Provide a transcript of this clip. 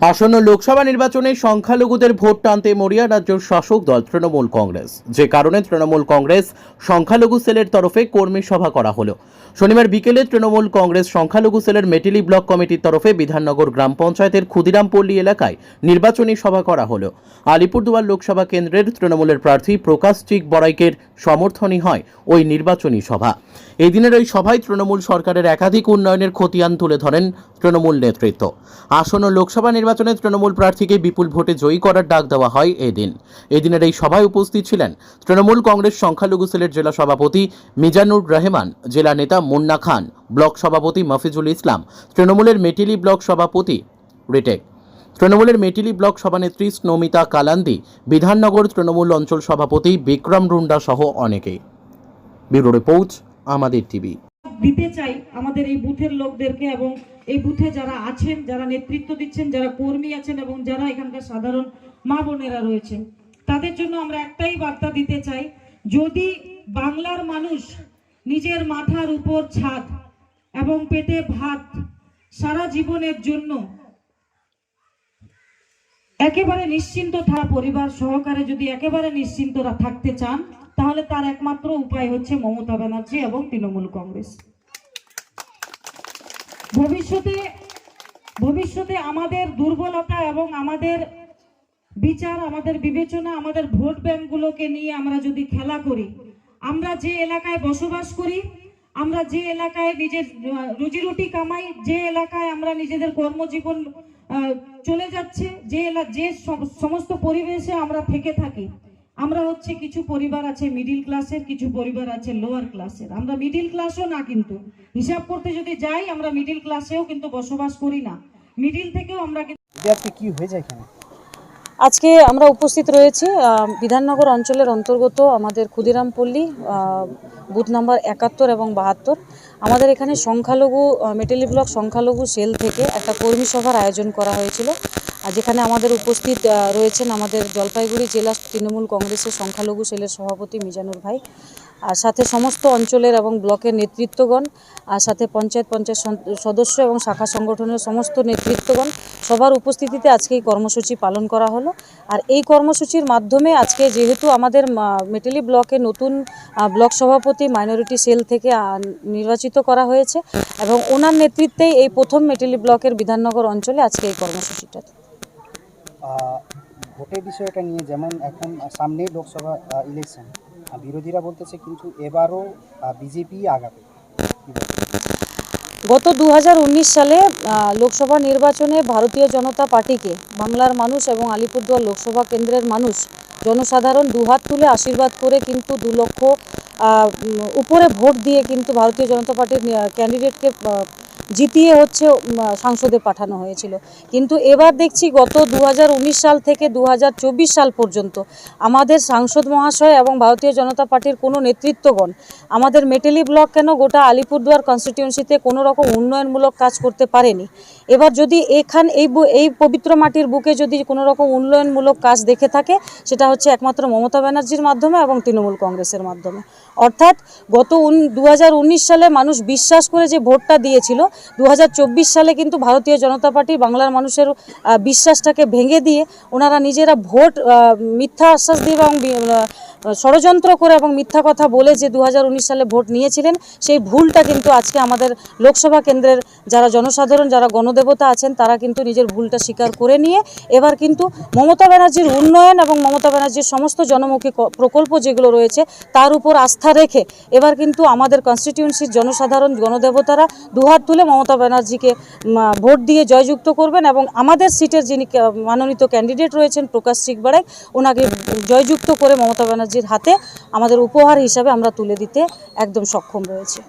আসন্ন লোকসভা নির্বাচনে সংখ্যালঘুদের ভোট টানতে মরিয়া রাজ্যের শাসক দল তৃণমূল কংগ্রেস। যে কারণে তৃণমূল কংগ্রেস সংখ্যালঘু সেলের তরফে কর্মী সভা করা হলো। শনিবার বিকেলে তৃণমূল কংগ্রেস সংখ্যালঘু সেলের মেটিলি ব্লক কমিটির তরফে বিধাননগর গ্রাম পঞ্চায়েতের ক্ষুদিরামপল্লী এলাকায় নির্বাচনী সভা করা হলো। আলিপুরদুয়ার লোকসভা কেন্দ্রের তৃণমূলের প্রার্থী প্রকাশ চিক বড়াইকের সমর্থনই হয় ওই নির্বাচনী সভা। এই দিনের ওই সভায় তৃণমূল সরকারের একাধিক উন্নয়নের খতিয়ান তুলে ধরেন তৃণমূল নেতৃত্ব। আসন্ন লোকসভা নির্বাচনে তৃণমূল প্রার্থীকে বিপুল ভোটে জয়ী করার ডাক দেওয়া হয় এদিন। এদিনের এই সভায় উপস্থিত ছিলেন তৃণমূল কংগ্রেস সংখ্যালঘু সেলের জেলা সভাপতি মিজানুর রহমান, জেলা নেতা মুন্না খান, ব্লক সভাপতি মফিজুল ইসলাম, তৃণমূলের মেটিলি ব্লক সভাপতি রিটেক। তৃণমূলের মেটিলি ব্লক সভানেত্রী স্নমিতা কালান্দি, বিধাননগর তৃণমূল অঞ্চল সভাপতি বিক্রম রুন্ডা সহ অনেকেই। ব্যুরো রিপোর্ট, আমাদের টিভি। দিতে চাই আমাদের এই বুথের লোকদেরকে এবং এই বুথে যারা আছেন, যারা নেতৃত্ব দিচ্ছেন, যারা কর্মী আছেন এবং যারা এখানকার সাধারণ মা বোনেরা রয়েছেন, তাদের জন্য আমরা একটাই বার্তা দিতে চাই, যদি বাংলার মানুষ নিজের মাথার উপর ছাদ এবং পেটে ভাত সারা জীবনের জন্য একেবারে নিশ্চিন্ত থাকা পরিবার সহকারে যদি একেবারে নিশ্চিন্তরা থাকতে চান, তাহলে তার একমাত্র উপায় হচ্ছে মমতা ব্যানার্জি এবং তৃণমূল কংগ্রেস। ভবিষ্যতে ভবিষ্যতে আমাদের দুর্বলতা এবং আমাদের বিচার আমাদের বিবেচনা আমাদের ভোট ব্যাংকগুলোকে নিয়ে আমরা যদি খেলা করি আমরা যে এলাকায় বসবাস করি আমরা যে এলাকায় নিজের আহ, রুজিরুটি কামাই যে এলাকায় আমরা নিজেদের কর্মজীবন চলে যাচ্ছে যে যে সমস্ত পরিবেশে আমরা থেকে থাকি আমরা হচ্ছে কিছু পরিবার আছে মিডিল ক্লাসের কিছু পরিবার আছে লোয়ার ক্লাসের আমরা মিডিল ক্লাসও না কিন্তু। হিসাব করতে যদি যাই আমরা মিডিল ক্লাসেও কিন্তু বসবাস করি না। মিডিল থেকেও আমরা কিন্তু কি হয়েছে এখানে? আজকে আমরা উপস্থিত রয়েছি বিধাননগর অঞ্চলের অন্তর্গত আমাদের ক্ষুদিরামপল্লী বুথ নাম্বার একাত্তর এবং বাহাত্তর। আমাদের এখানে সংখ্যালঘু মেটেলি ব্লক সংখ্যালঘু সেল থেকে একটা কর্মী সভার আয়োজন করা হয়েছিল। যেখানে আমাদের উপস্থিত রয়েছেন আমাদের জলপাইগুড়ি জেলা তৃণমূল কংগ্রেসের সংখ্যালঘু সেলের সভাপতি মিজানুর ভাই। আর সাথে সমস্ত অঞ্চলের এবং ব্লকের নেতৃত্বগণ, আর সাথে পঞ্চায়েত পঞ্চায়েত সদস্য এবং শাখা সংগঠনের সমস্ত নেতৃত্বগণ, সবার উপস্থিতিতে আজকে এই কর্মসূচি পালন করা হলো। আর এই কর্মসূচির মাধ্যমে আজকে যেহেতু আমাদের মেটেলি ব্লকে নতুন ব্লক সভাপতি মাইনরিটি সেল থেকে নির্বাচিত করা হয়েছে এবং ওনার নেতৃত্বেই এই প্রথম মেটেলি ব্লকের বিধাননগর অঞ্চলে আজকে এই কর্মসূচিটা। ভোটের বিষয়টা নিয়ে যেমন এখন সামনেই লোকসভা ইলেকশন বিরোধীরা বলতেছে কিন্তু এবারও বিজেপি আগাবে? গত দুই হাজার উনিশ সালে লোকসভা নির্বাচনে ভারতীয় জনতা পার্টিকে বাংলার মানুষ এবং আলিপুরদুয়ার লোকসভা কেন্দ্রের মানুষ, জনসাধারণ দুহাত তুলে আশীর্বাদ করে কিন্তু দু লক্ষ উপরে ভোট দিয়ে কিন্তু ভারতীয় জনতা পার্টির ক্যান্ডিডেটকে জিতিয়ে হচ্ছে সংসদে পাঠানো হয়েছিল। কিন্তু এবার দেখছি গত দু হাজার উনিশ সাল থেকে দু হাজার চব্বিশ সাল পর্যন্ত আমাদের সাংসদ মহাশয় এবং ভারতীয় জনতা পার্টির কোনো নেতৃত্বগণ, আমাদের মেটেলি ব্লক কেন গোটা আলিপুরদুয়ার কনস্টিটিউন্সিতে কোনো রকম উন্নয়নমূলক কাজ করতে পারেনি? এবার যদি এখান, এই এই পবিত্র মাটির বুকে যদি কোনো রকম উন্নয়নমূলক কাজ দেখে থাকে, সেটা হচ্ছে একমাত্র মমতা ব্যানার্জির মাধ্যমে এবং তৃণমূল কংগ্রেসের মাধ্যমে। অর্থাৎ গত দু হাজার উনিশ সালে মানুষ বিশ্বাস করে যে ভোটটা দিয়েছিল দু হাজার চব্বিশ সালে কিন্তু ভারতীয় জনতা পার্টি বাংলার মানুষের বিশ্বাসটাকে ভেঙে দিয়ে ওনারা নিজেরা ভোট মিথ্যা আশ্বাস দিয়ে এবং ষড়যন্ত্র করে এবং মিথ্যা কথা বলে যে দু হাজার উনিশ সালে ভোট নিয়েছিলেন, সেই ভুলটা কিন্তু আজকে আমাদের লোকসভা কেন্দ্রের যারা জনসাধারণ, যারা গণদেবতা আছেন, তারা কিন্তু নিজের ভুলটা স্বীকার করে নিয়ে এবার কিন্তু মমতা ব্যানার্জির উন্নয়ন এবং মমতা ব্যানার্জির সমস্ত জনমুখী প্রকল্প যেগুলো রয়েছে, তার উপর আস্থা রেখে এবার কিন্তু আমাদের কনস্টিটিউন্সির জনসাধারণ, গণদেবতারা দুহাত তুলে মমতা ব্যানার্জিকে ভোট দিয়ে জয়যুক্ত করবেন এবং আমাদের সিটের যিনি মনোনীত ক্যান্ডিডেট রয়েছেন প্রকাশ চিকবাড়াই ওনাকে জয়যুক্ত করে মমতা ব্যানার্জির হাতে আমাদের উপহার হিসাবে আমরা তুলে দিতে একদম সক্ষম রয়েছে।